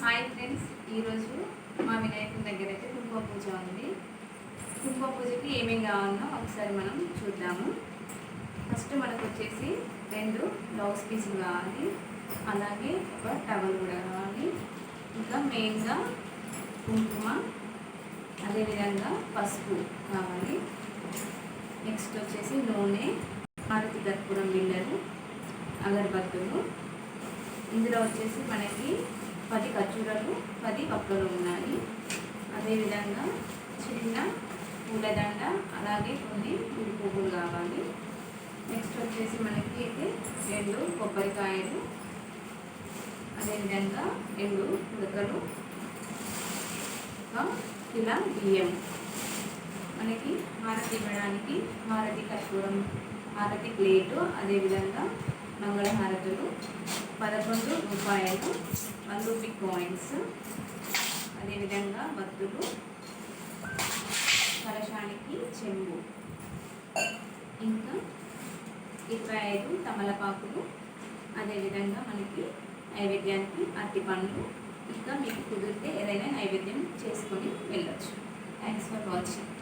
Hi friends ఈరోజు మా వినాయకుని దగ్గర అయితే కుంకుమ పూజ ఉంది. కుంకుమ పూజకి ఏమేమి కావాలో ఒకసారి మనం చూద్దాము. ఫస్ట్ మనకు వచ్చేసి రెండు బ్లౌజ్ పీసులు కావాలి. అలాగే ఒక టవల్ కూడా కావాలి. ఇంకా మెయిన్గా కుంకుమ అదేవిధంగా పసుపు కావాలి. నెక్స్ట్ వచ్చేసి నూనె మారుతి కర్పూరం బిళ్ళలు అగరబత్తులు. ఇందులో వచ్చేసి మనకి పది ఖర్జూరాలు పది పప్పులు ఉన్నాయి. అదేవిధంగా చిన్న పూలదండ అలాగే కొన్ని పువ్వులు కావాలి. నెక్స్ట్ వచ్చేసి మనకి అయితే రెండు కొబ్బరికాయలు. అదేవిధంగా రెండు ఉడకలు ఒక బియ్యం. మనకి హారతి ఇవ్వడానికి హారతి కర్పూరం హారతి ప్లేటు అదేవిధంగా పదకొండు రూపాయలు వన్ రూపీ కాయిన్స్ అదేవిధంగా వత్తులు కలశానికి చెంబు. ఇంకా ఇరవై ఐదు తమలపాకులు అదేవిధంగా మనకి నైవేద్యానికి అరటి పండ్లు. ఇంకా మీకు కుదిరితే ఏదైనా నైవేద్యం చేసుకొని వెళ్ళొచ్చు. Thanks for watching